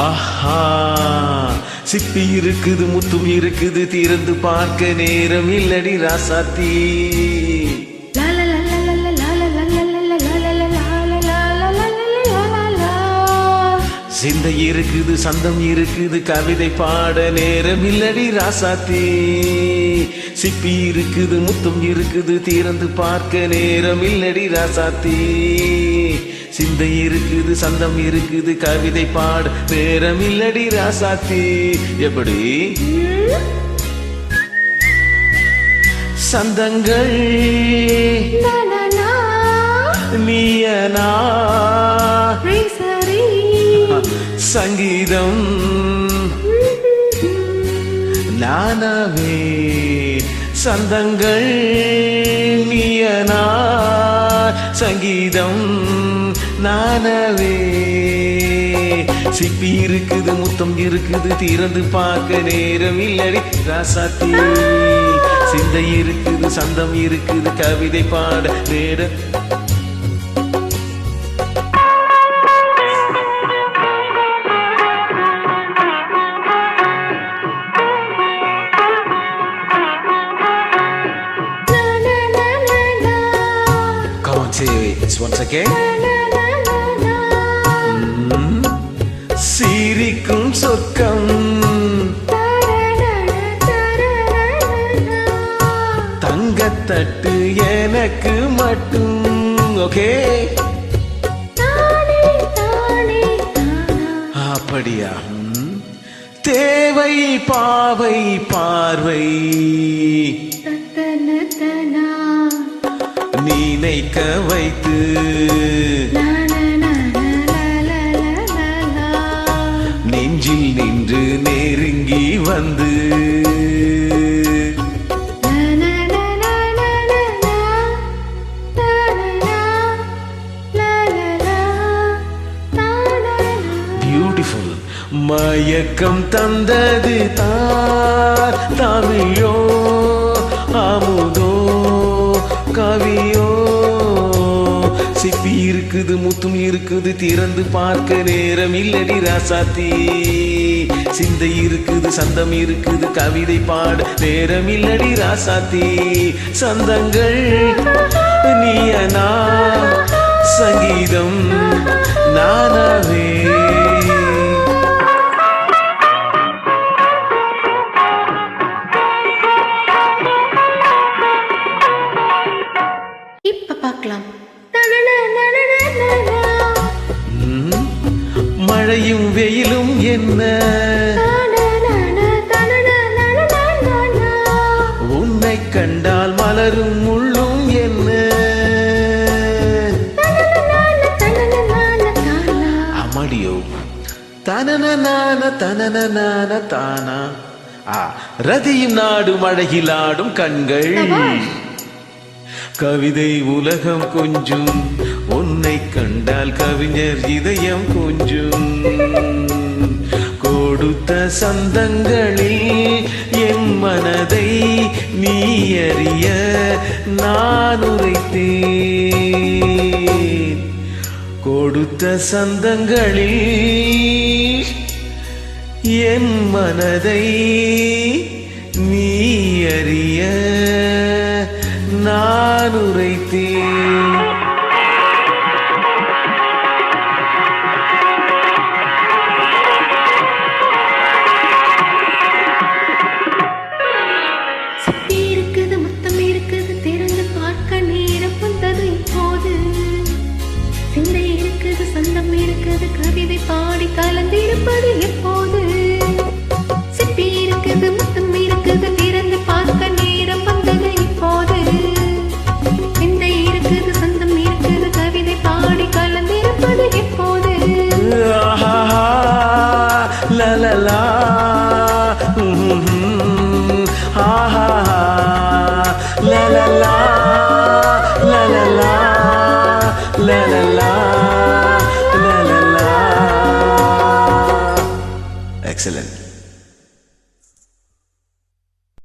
ஆஹா சிப்பி இருக்குது முத்தும் இருக்குது தீர்ந்து பார்க்க நேரம் இல்லடி ராசாத்தி சிந்தை இருக்குது சந்தம் இருக்குது கவிதை பாட நேரம் இல்லடி ராசாத்தி சிப்பி இருக்குது முத்தும் இருக்குது தீர்ந்து பார்க்க நேரம் இல்லடி ராசாத்தி சிந்தை இருக்குது சந்தம் இருக்குது கவிதை பாட. நேரம் இல்லடி ராசாத்தி எப்படி? சந்தங்கள். நீயனா. சங்கீதம் நானவே. சந்தங்கள் நீயனா? சங்கீதம் நானவே சிப்பி இருக்குது முத்தம் இருக்குது திறந்து பார்க்க நேரம் இல்லடி ராசாத்தி சிந்தை இருக்குது சந்தம் இருக்குது கவிதை பாட நேரம். Come on, once again. சிரிக்கும் சொர்க்கம். தங்கத்தட்டு எனக்கு மட்டும் ஓகே. அப்படியா. தேவை பாவை பார்வை. நினைக்க வைத்து நெருங்கி வந்து. பியூட்டிஃபுல் மயக்கம் தந்தது தார் தமிழோ அமுதோ கவியோ. சிப்பி இருக்குது முத்தும் இருக்குது திறந்து பார்க்க நேரம் இல்லடி ராசாத்தி. சிந்தை இருக்குது சந்தம் இருக்குது கவிதை பாட நேரம் இல்லடி ராசாத்தி. சந்தங்கள் நீயனா சங்கீதம் நானாவே. மழையும் வெயிலும் என்ன? உன்னை கண்டால் மலரும் முள்ளும் என்ன? அமடியோ தனன தனன தானா? ரதியும் நாடு மழையிலாடும் கண்கள். கவிதை உலகம் கொஞ்சும் உன்னை கண்டால் கவிஞர் இதயம் கொஞ்சும். கொடுத்த சந்தங்களில் என் மனதை நீ அறிய நான் உரைத்தேன். கொடுத்த சந்தங்களில் என் மனதை நீ அறிய நான் உரைத்தேன். கவிதை பாடி கலந்திருப்பது எப்போது சிப்பி இருக்குது முத்தம் இருக்குது திறந்து பார்க்க நேரம் வந்தது இப்போது இந்த இருக்குது சொந்தம் இருக்குது கவிதை பாடி கலந்திருப்பது எப்போது ஆஹா, லா, லா, லா. ஆஹா, லா, லா, லா. லா, லா, லா. லா,